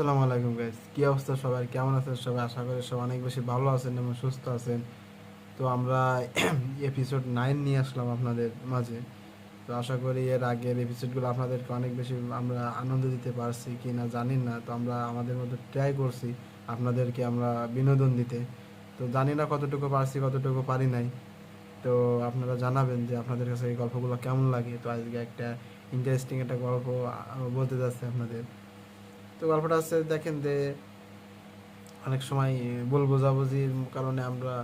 আসসালামু আলাইকুম গাইস কি অবস্থা সবাই? কেমন আছেন সবাই? আশা করি সবাই অনেক বেশি ভালো আছেন এবং সুস্থ আছেন। তো আমরা এপিসোড নাইন নিয়ে আসলাম আপনাদের মাঝে। তো আশা করি এর আগের এপিসোডগুলো আপনাদেরকে অনেক বেশি আমরা আনন্দ দিতে পারছি কি না জানি না। তো আমরা আমাদের মতো ট্রাই করছি আপনাদেরকে আমরা বিনোদন দিতে। তো জানি না কতটুকু পারছি, কতটুকু পারি নাই। তো আপনারা জানাবেন যে আপনাদের কাছে এই গল্পগুলো কেমন লাগে। তো আজকে একটা ইন্টারেস্টিং একটা গল্প বলতে যাচ্ছে আপনাদের। তো গল্পটা হচ্ছে, দেখেন যে অনেক সময় ভুল বোঝাবুঝির কারণে আমরা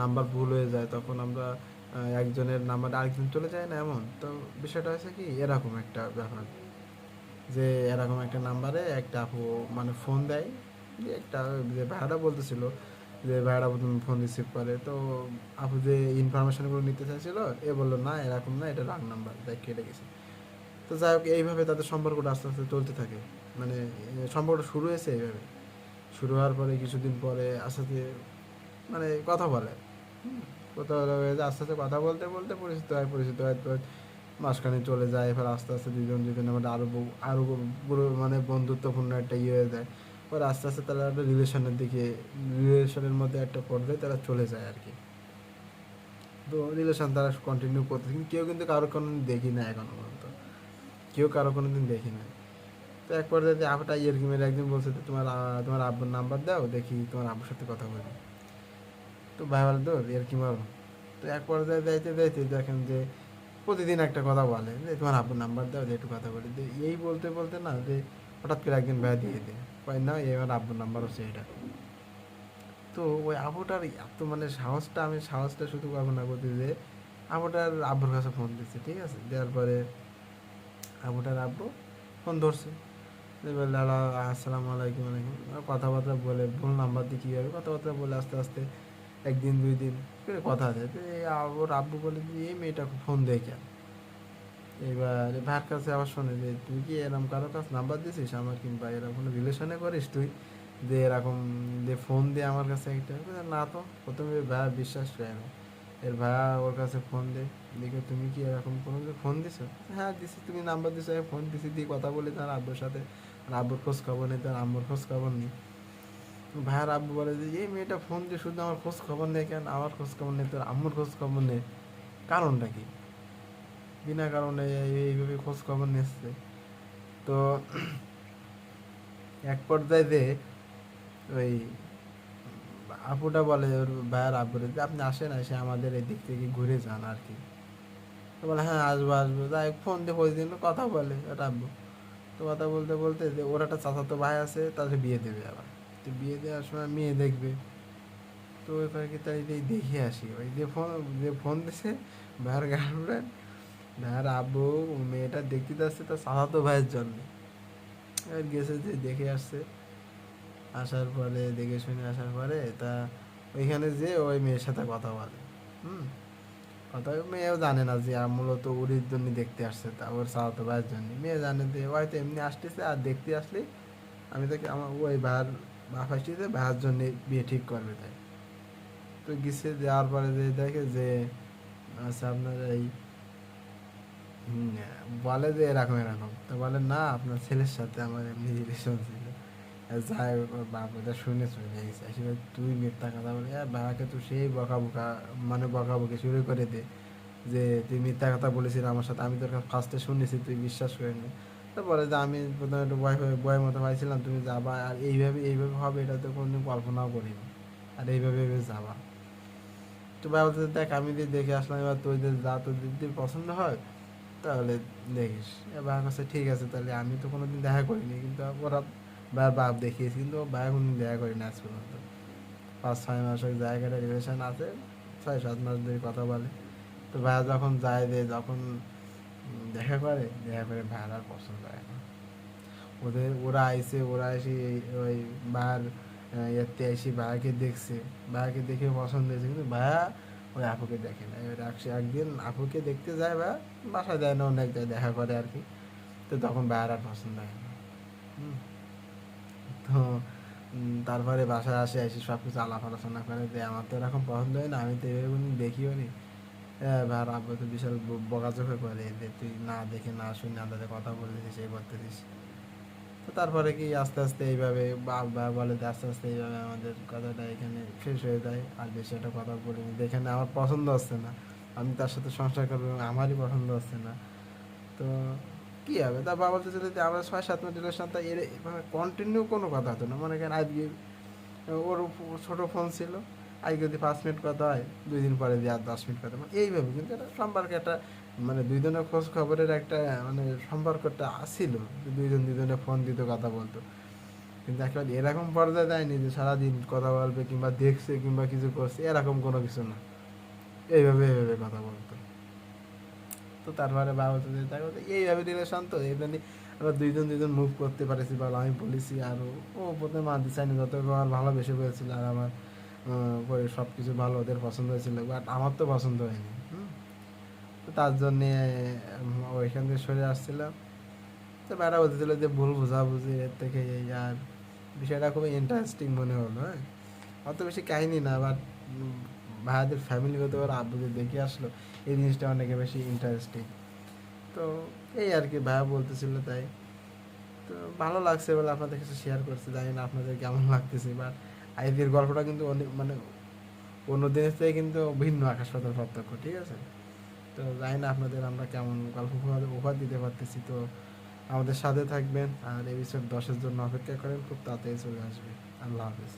নাম্বার ভুল হয়ে যায়, তখন আমরা একজনের নাম্বার আরেকজন চলে যায় না এমন। তো বিষয়টা হচ্ছে কি, এরকম একটা ব্যাপার যে এরকম একটা নাম্বারে একটা আপু মানে ফোন দেয় যে একটা যে ভাইয়াটা বলতেছিল যে ভাইয়াটা প্রথম ফোন রিসিভ করে, তো আপু যে ইনফরমেশনগুলো নিতে চাইছিল, এ বলল, না, এরকম না, এটা রাং নাম্বার তাই কেটে গেছে। তো যাই হোক, এইভাবে তাদের সম্পর্কটা আস্তে আস্তে চলতে থাকে। মানে সম্পর্কটা শুরু হয়েছে এইভাবে। শুরু হওয়ার পরে কিছুদিন পরে আস্তে মানে কথা বলে। কথা বলে হয়ে যায়, আস্তে আস্তে কথা বলতে বলতে পরিচিত হয় পরিচিত হয় তো মাঝখানে চলে যায় এবার আস্তে আস্তে দুজন দুজন মধ্যে আরও আরও পুরো মানে বন্ধুত্বপূর্ণ একটা ইয়ে হয়ে যায়। পরে আস্তে আস্তে তারা একটা রিলেশনের দিকে রিলেশনের মধ্যে একটা পর্যায়ে তারা চলে যায় আর কি। তো রিলেশন তারা কন্টিনিউ করতে কিন্তু কেউ কিন্তু কারও কোনো দিন দেখি না এখনও পর্যন্ত। কেউ কারও কোনো দিন দেখি না তো এক পর্যায়ে আবটা ইয়েরকি মেরে একদিন বলছে তোমার তোমার আব্বুর নাম্বার দাও, দেখি তোমার আব্বুর সাথে কথা বলি। তো ভাই বলে তো ইয়েরকি মারো তো এক পর্যায়ে যাইতে যাইতে দেখেন যে প্রতিদিন একটা কথা বলে যে তোমার আব্বুর নাম্বার দাও যে একটু কথা বলি। যে এই বলতে বলতে না, যে হঠাৎ করে একদিন ভাই দিয়ে দেয়। কয়, না আমার আব্বুর নাম্বার হচ্ছে এটা। তো ওই আবুটার এত মানে সাহসটা, আমি সাহসটা শুধু পাবো না করতে যে আবুটার আব্বুর কাছে ফোন দিচ্ছে ঠিক আছে? দেওয়ার পরে আবুটার আব্বু ফোন ধরছে। দিয়ে বললে "হ্যালো, আসসালামু আলাইকুম আলাইকুম। কথাবার্তা বলে ভুল নাম্বার দিয়ে কী হবে কথাবার্তা বলে আস্তে আস্তে একদিন দুই দিন করে কথা আছে এই আব্বু বলে যে এই মেয়েটা ফোন দেয় কেন? এবার ভাইয়ের কাছে আবার শোনে যে তুই কি এরকম কারও কাছে নাম্বার দিছিস আমার কিংবা এরকম কোনো রিলেশনে করিস তুই? যে এরকম যে ফোন দিয়ে আমার কাছে একটা। না তো প্রথমে ভাইয়া বিশ্বাস করে না এর ভাইয়া ওর কাছে ফোন দে দেখে, তুমি কি এরকম কোনো ফোন দিছো? হ্যাঁ দিছি। তুমি নাম্বার দিছো, আমি ফোন দিছি, দিয়ে কথা বলি তার আব্বুর সাথে। আর আব্বুর খোঁজ খবর নেই, তার আম্মুর খোঁজ খবর নেই। ভাইয়ার আব্বু বলে যে, এই মেয়েটা ফোন দিয়ে শুধু আমার খোঁজ খবর নেই কেন? আমার খোঁজ খবর নেই, তোর আম্মুর খোঁজ খবর নেই। কারণটা কি? বিনা কারণে এইভাবে খোঁজ খবর নিচ্ছে। তো এক পর্যায়ে যে ওই আপুটা বলে, ওর ভাইয়ার আব্বুরে যে, আপনি আসেন এসে আমাদের এই দিক থেকে ঘুরে যান আর কি। বলে হ্যাঁ আসব আসব। যাই ফোন দিয়ে প্রতিদিন কথা বলে ওটা আব্বু। তো কথা বলতে বলতে যে ওর একটা চাচাতো ভাই আছে তাদের বিয়ে দেবে আবার। তো বিয়ে দেওয়ার সময় মেয়ে দেখবে। তো এবার কি তাই দেখে আসি। ওই যে ফোন যে ফোন দিছে, ভাইয়ের গার্লফ্রেন্ড ভাইয়ের আব্বু, মেয়েটা দেখতে যাচ্ছে তার চাচাতো ভাইয়ের জন্য। এবার গেছে যে দেখে আসছে। আসার পরে, দেখে শুনে আসার পরে তা ওইখানে যে ওই মেয়ের সাথে কথা বলে। হুম? কথা মেয়েও জানে না যে মূলত উড়ির জন্য দেখতে আসছে, তা ওর চালাতো ভাইয়ের জন্য মেয়ে জানে যে হয়তো এমনি আসতেছে, আর দেখতে আসলে, আমি তাকে আমার ওই ভাইয়ের বাপ আসতেছে, ভাইয়ের জন্য বিয়ে ঠিক করবে তাই। তো গেছে, যাওয়ার পরে যে দেখে যে আচ্ছা আপনার এই বলে যে এরকম এরকম। তো বলে, না, আপনার ছেলের সাথে আমার এমনি রিলেশন ছিল আর যাই হোক, বাপ ওটা শুনে চলে গেছে। আসলে তুই মিথ্যা কথা বলে আর বাবাকে তো সেই বকা বকা মানে বকা বকে শুরু করে দে যে তুই মিথ্যা কথা বলেছিস আমার সাথে আমি তোর ফার্স্টে শুনেছি তুই বিশ্বাস করে নি। তো বলে যে আমি প্রথমে একটু হয়ে ভয়ের মতো পাইছিলাম তুমি যাবা আর এইভাবে এইভাবে হবে এটা তো কোনোদিন কল্পনাও করিনি। আর এইভাবে এইভাবে যাবা। তো বাবা বলতে দেখ আমি যে দেখে আসলাম এবার তোদের যা তোদের যদি পছন্দ হয় তাহলে দেখিস। এবার কাছে ঠিক আছে তাহলে আমি তো কোনোদিন দেখা করিনি কিন্তু ওরা বার বাপ দেখিয়েছি কিন্তু ভাই কোনোদিন দেখা করিনি আজ পর্যন্ত। পাঁচ, ছয় মাস ওই জায়গাটা রিলেশন আছে, ছয়, সাত মাস ধরে কথা বলে। তো ভাইয়া যখন যায় যে যখন দেখা করে দেখা করে ভাইয়ার আর পছন্দ হয় না। ওদের, ওরা আইসে, ওরা এসে ওই বার ইয়েতে এসে ভাইয়াকে দেখছে। ভাইয়াকে দেখে পছন্দ হয়েছে, কিন্তু ভাইয়া ওই আপুকে দেখে না এবার একসে- একদিন আপুকে দেখতে যায় বা বাসায় যায় না অনেক দেখা করে আর কি। তো তখন ভাইয়ার আর পছন্দ হয় না। হুম। তো তারপরে বাসায় আসে এসে সব কিছু আলাপ আলোচনা করে যে আমার তো এরকম পছন্দ হয় না, আমি তো কোনোদিন দেখিও নি। ভাইয়ার আব্বু তো বিশাল ব- বকাঝকা করে যে তুই না দেখে, না শুনে আন্দাজে কথা বলতেছিস এই করতেছিস। তো তারপরে কি আস্তে আস্তে এইভাবে বাবা বলে যে আস্তে আস্তে এইভাবে আমাদের কথাটা এখানে শেষ হয়ে যায়, আর বেশি একটা কথা বলিনি। যেখানে আমার পছন্দ হচ্ছে না, আমি তার সাথে সংসার করব আমারই পছন্দ হচ্ছে না। তো কি হবে? তা বাবা বলতে যদি আমরা ছয়, সাত মিনিট রিলেশন, তা এর কন্টিনিউ কোনো কথা হতো না। মনে করেন আজকে ওর ছোট ফোন ছিল, আজকে যদি পাঁচ মিনিট কথা হয়, দুই দিন পরে দিয়ে আর দশ মিনিট কথা মানে এইভাবে কিন্তু এটা সম্পর্কে একটা মানে দুইজনের খোঁজ খবরের একটা মানে সম্পর্কটা যে দুইজন দুজনে ফোন দিত, কথা বলতো। কিন্তু একেবারে এরকম পর্যায়ে দেয়নি যে সারাদিন কথা বলবে কিংবা দেখছে কিংবা কিছু করছে, এরকম কোনো কিছু না। এইভাবে এইভাবে কথা বলতো। তো তারপরে বাবা তো বলতো, এইভাবে রিলেশন তো এমনি আমরা দুইজন দুইজন মুভ করতে পারেছি বলে আমি বলেছি আর। ও- প্রথমে মানতে চাইনি যত আমার ভালোবেসে পেয়েছিল আর আমার পরে সব কিছু ভালো ওদের পছন্দ হয়েছিল বাট আমার তো পছন্দ হয়নি তো তার জন্যে ওইখান থেকে সরে আসছিলাম। তো বেড়া বলতেছিল যে ভুল বোঝাবুঝি এর থেকে এই আর। বিষয়টা খুবই ইন্টারেস্টিং মনে হলো হ্যাঁ। অত বেশি কাহিনী না বাট ভাইয়াদের ফ্যামিলিগত ওর আব্বু যে দেখে আসলো, এই জিনিসটা অনেক বেশি ইন্টারেস্টিং তো এই আর কি ভাইয়া বলতেছিল তাই। তো ভালো লাগছে বলে আপনাদের কাছে শেয়ার করছি, জানি না আপনাদের কেমন লাগতেছে বাট আইপির গল্পটা কিন্তু অনেক মানে অন্য দিনের থেকে কিন্তু ভিন্ন আকাশ পাতাল পার্থক্য, ঠিক আছে? তো জানি না আপনাদের আমরা কেমন গল্প উপহার দিতে পারতেছি, তো আমাদের সাথে থাকবেন, আর এপিসোড দশের জন্য অপেক্ষা করেন, খুব তাড়াতাড়ি চলে আসবে। আল্লাহ হাফিজ।